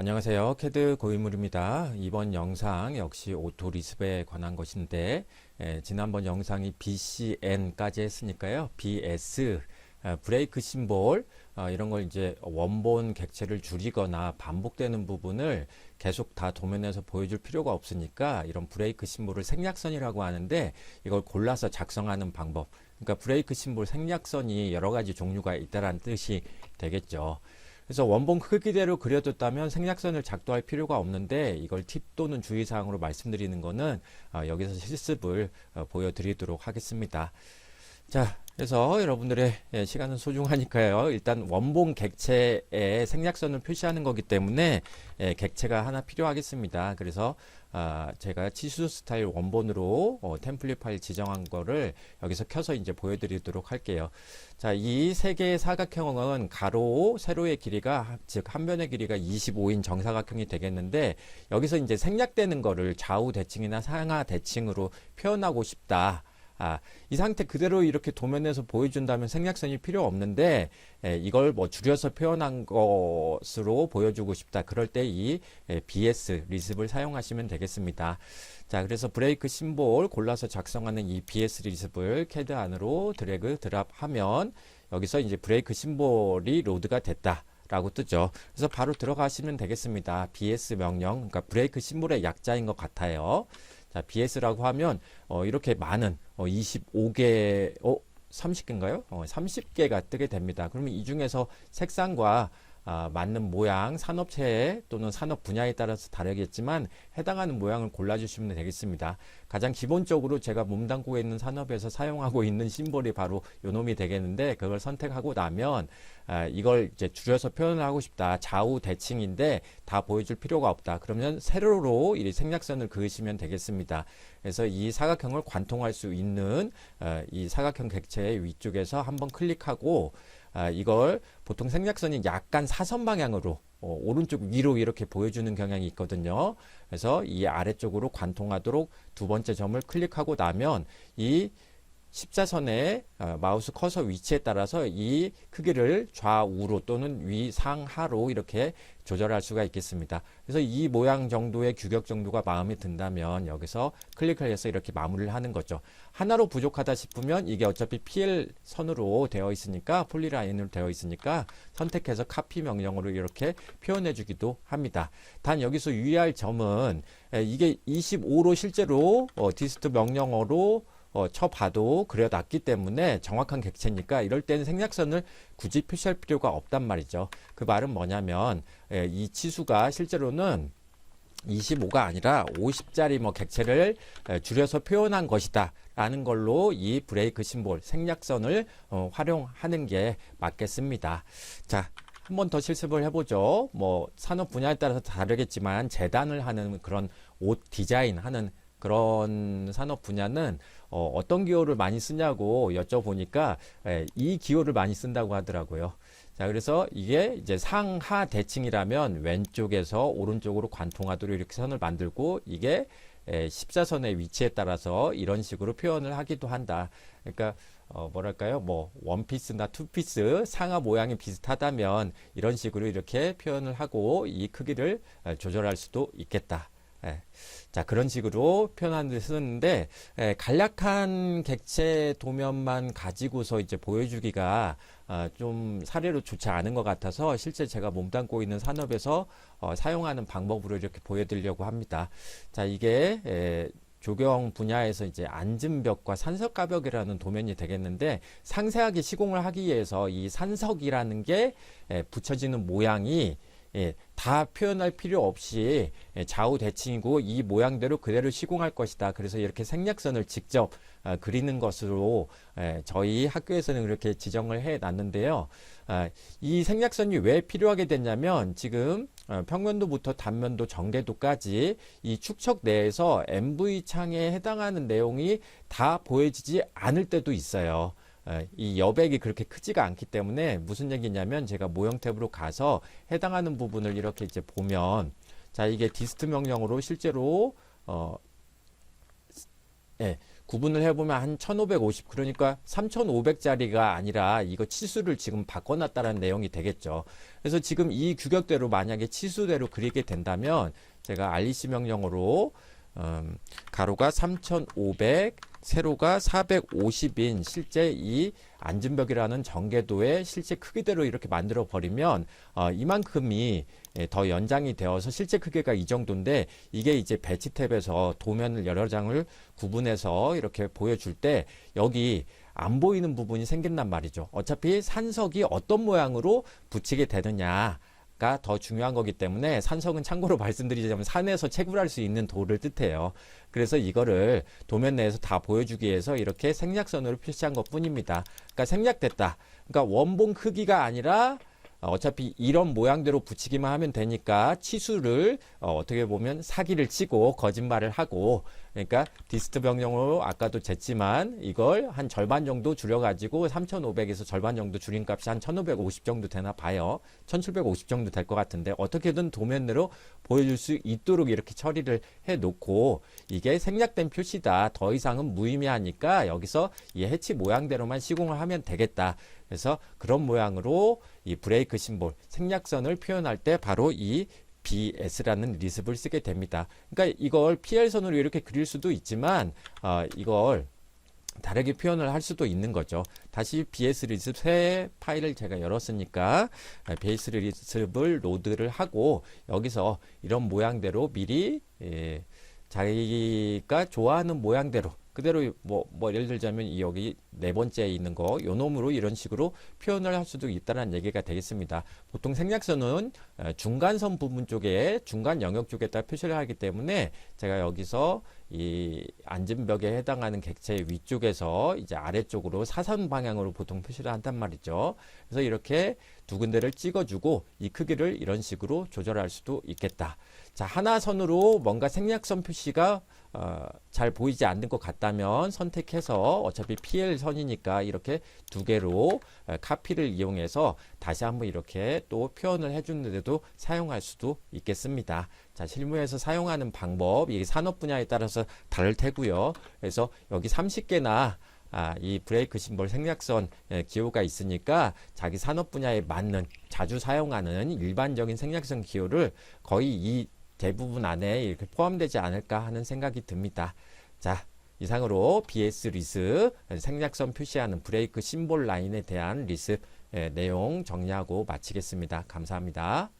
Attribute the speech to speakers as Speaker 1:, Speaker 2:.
Speaker 1: 안녕하세요. 캐드 고인물입니다. 이번 영상 역시 오토 리습에 관한 것인데 에, 지난번 영상이 BCN까지 했으니까요. BS 아, 브레이크 심볼 아, 이런 걸 이제 원본 객체를 줄이거나 반복되는 부분을 계속 다 도면에서 보여줄 필요가 없으니까 이런 브레이크 심볼을 생략선이라고 하는데 이걸 골라서 작성하는 방법. 그러니까 브레이크 심볼 생략선이 여러 가지 종류가 있다라는 뜻이 되겠죠. 그래서 원본 크기대로 그려뒀다면 생략선을 작도할 필요가 없는데 이걸 팁 또는 주의사항으로 말씀드리는 거는 어, 여기서 실습을 어, 보여드리도록 하겠습니다. 자, 그래서 여러분들의 예, 시간은 소중하니까요. 일단 원본 객체에 생략선을 표시하는 거기 때문에 예, 객체가 하나 필요하겠습니다. 그래서 아, 제가 치수 스타일 원본으로 어, 템플릿 파일 지정한 거를 여기서 켜서 이제 보여드리도록 할게요. 자, 이 세 개의 사각형은 가로, 세로의 길이가 즉한 변의 길이가 25인 정사각형이 되겠는데 여기서 이제 생략되는 거를 좌우 대칭이나 상하 대칭으로 표현하고 싶다. 아, 이 상태 그대로 이렇게 도면에서 보여준다면 생략선이 필요 없는데 에, 이걸 뭐 줄여서 표현한 것으로 보여주고 싶다. 그럴 때 이 BS 리습을 사용하시면 되겠습니다. 자, 그래서 브레이크 심볼 골라서 작성하는 이 BS 리습을 캐드 안으로 드래그 드랍하면 여기서 이제 브레이크 심볼이 로드가 됐다. 라고 뜨죠. 그래서 바로 들어가시면 되겠습니다. BS 명령, 그러니까 브레이크 심볼의 약자인 것 같아요. 자, BS라고 하면 어, 이렇게 많은 어, 25개, 어, 30개인가요? 어, 30개가 뜨게 됩니다. 그러면 이 중에서 색상과 아, 맞는 모양, 산업체 또는 산업 분야에 따라서 다르겠지만 해당하는 모양을 골라주시면 되겠습니다. 가장 기본적으로 제가 몸담고 있는 산업에서 사용하고 있는 심볼이 바로 요놈이 되겠는데 그걸 선택하고 나면 아, 이걸 이제 줄여서 표현을 하고 싶다. 좌우 대칭인데 다 보여줄 필요가 없다. 그러면 세로로 이 생략선을 그으시면 되겠습니다. 그래서 이 사각형을 관통할 수 있는 어, 이 사각형 객체의 위쪽에서 한번 클릭하고 아, 이걸 보통 생략선이 약간 사선 방향으로 어, 오른쪽 위로 이렇게 보여주는 경향이 있거든요. 그래서 이 아래쪽으로 관통하도록 두 번째 점을 클릭하고 나면 이 십자선의 어, 마우스 커서 위치에 따라서 이 크기를 좌우로 또는 위상하로 이렇게 조절할 수가 있겠습니다. 그래서 이 모양 정도의 규격 정도가 마음에 든다면 여기서 클릭을 해서 이렇게 마무리를 하는 거죠. 하나로 부족하다 싶으면 이게 어차피 PL 선으로 되어 있으니까 폴리라인으로 되어 있으니까 선택해서 카피 명령으로 이렇게 표현해 주기도 합니다. 단 여기서 유의할 점은 에, 이게 25로 실제로 어, 디스트 명령어로 어, 쳐봐도 그려놨기 때문에 정확한 객체니까 이럴 때는 생략선을 굳이 표시할 필요가 없단 말이죠. 그 말은 뭐냐면 에, 이 치수가 실제로는 25가 아니라 50짜리 뭐 객체를 에, 줄여서 표현한 것이다. 라는 걸로 이 브레이크 심볼 생략선을 어, 활용하는 게 맞겠습니다. 자, 한 번 더 실습을 해보죠. 뭐 산업 분야에 따라서 다르겠지만 재단을 하는 그런 옷 디자인 하는 그런 산업 분야는 어, 어떤 기호를 많이 쓰냐고 여쭤보니까 에, 이 기호를 많이 쓴다고 하더라고요. 자, 그래서 이게 이제 상하 대칭이라면 왼쪽에서 오른쪽으로 관통하도록 이렇게 선을 만들고 이게 에, 십자선의 위치에 따라서 이런 식으로 표현을 하기도 한다. 그러니까 어, 뭐랄까요? 뭐 원피스나 투피스 상하 모양이 비슷하다면 이런 식으로 이렇게 표현을 하고 이 크기를 에, 조절할 수도 있겠다. 예. 자, 그런 식으로 표현하는 데 쓰는데, 예, 간략한 객체 도면만 가지고서 이제 보여주기가 아, 좀 사례로 좋지 않은 것 같아서 실제 제가 몸담고 있는 산업에서 어, 사용하는 방법으로 이렇게 보여드리려고 합니다. 자, 이게 에, 조경 분야에서 이제 앉은벽과 산석가벽이라는 도면이 되겠는데 상세하게 시공을 하기 위해서 이 산석이라는 게 에, 붙여지는 모양이 예, 다 표현할 필요 없이 예, 좌우 대칭이고 이 모양대로 그대로 시공할 것이다. 그래서 이렇게 생략선을 직접 아, 그리는 것으로 예, 저희 학교에서는 그렇게 지정을 해 놨는데요. 아, 이 생략선이 왜 필요하게 됐냐면 지금 어, 평면도부터 단면도 전개도까지 이 축척 내에서 MV 창에 해당하는 내용이 다 보여지지 않을 때도 있어요. 에, 이 여백이 그렇게 크지가 않기 때문에 무슨 얘기냐면 제가 모형 탭으로 가서 해당하는 부분을 이렇게 이제 보면 자 이게 디스트 명령으로 실제로 어 예, 구분을 해보면 한 1550, 그러니까 3500짜리가 아니라 이거 치수를 지금 바꿔놨다는 내용이 되겠죠. 그래서 지금 이 규격대로 만약에 치수대로 그리게 된다면 제가 REC 명령으로 음, 가로가 3500, 세로가 450인 실제 이 안전벽이라는 전개도의 실제 크기대로 이렇게 만들어 버리면 어, 이만큼이 예, 더 연장이 되어서 실제 크기가 이 정도인데 이게 이제 배치 탭에서 도면을 여러 장을 구분해서 이렇게 보여줄 때 여기 안 보이는 부분이 생긴단 말이죠. 어차피 산석이 어떤 모양으로 붙이게 되느냐. 가더 중요한 거기 때문에 산석은 참고로 말씀드리자면 산에서 채굴할 수 있는 돌을 뜻해요. 그래서 이거를 도면 내에서 다 보여주기 위해서 이렇게 생략선으로 표시한 것 뿐입니다. 그러니까 생략됐다. 그러니까 원본 크기가 아니라 어, 어차피 이런 모양대로 붙이기만 하면 되니까 치수를 어, 어떻게 보면 사기를 치고 거짓말을 하고 그러니까 디스트 병령으로 아까도 쟀지만 이걸 한 절반 정도 줄여가지고 3,500에서 절반 정도 줄인 값이 한 1,550 정도 되나 봐요. 1,750 정도 될 것 같은데 어떻게든 도면으로 보여줄 수 있도록 이렇게 처리를 해 놓고 이게 생략된 표시다. 더 이상은 무의미하니까 여기서 이 해치 모양대로만 시공을 하면 되겠다. 그래서 그런 모양으로 이 브레이크 심볼 생략선을 표현할 때 바로 이 BS라는 리습을 쓰게 됩니다. 그러니까 이걸 PL선으로 이렇게 그릴 수도 있지만 어, 이걸 다르게 표현을 할 수도 있는 거죠. 다시 BS 리습 새 파일을 제가 열었으니까 아, BS 리습을 로드를 하고 여기서 이런 모양대로 미리 예, 자기가 좋아하는 모양대로 그대로 뭐, 뭐 예를 들자면 이 여기 네 번째 있는 거 요 놈으로 이런 식으로 표현을 할 수도 있다는 얘기가 되겠습니다. 보통 생략선은 어, 중간선 부분 쪽에 중간 영역 쪽에다 표시를 하기 때문에 제가 여기서 이 앉은벽에 해당하는 객체 위쪽에서 이제 아래쪽으로 사선 방향으로 보통 표시를 한단 말이죠. 그래서 이렇게 두 군데를 찍어주고 이 크기를 이런 식으로 조절할 수도 있겠다. 자, 하나 선으로 뭔가 생략선 표시가 어, 잘 보이지 않는 것 같다면 선택해서 어차피 PL 선이니까 이렇게 두 개로 어, 카피를 이용해서 다시 한번 이렇게 또 표현을 해주는데도 사용할 수도 있겠습니다. 자, 실무에서 사용하는 방법, 이게 산업 분야에 따라서 다를 테고요. 그래서 여기 30개나 아, 이 브레이크 심볼 생략선 예, 기호가 있으니까 자기 산업 분야에 맞는 자주 사용하는 일반적인 생략선 기호를 거의 이 대부분 안에 이렇게 포함되지 않을까 하는 생각이 듭니다. 자, 이상으로 BS 리스 생략선 표시하는 브레이크 심볼 라인에 대한 리스 예, 내용 정리하고 마치겠습니다. 감사합니다.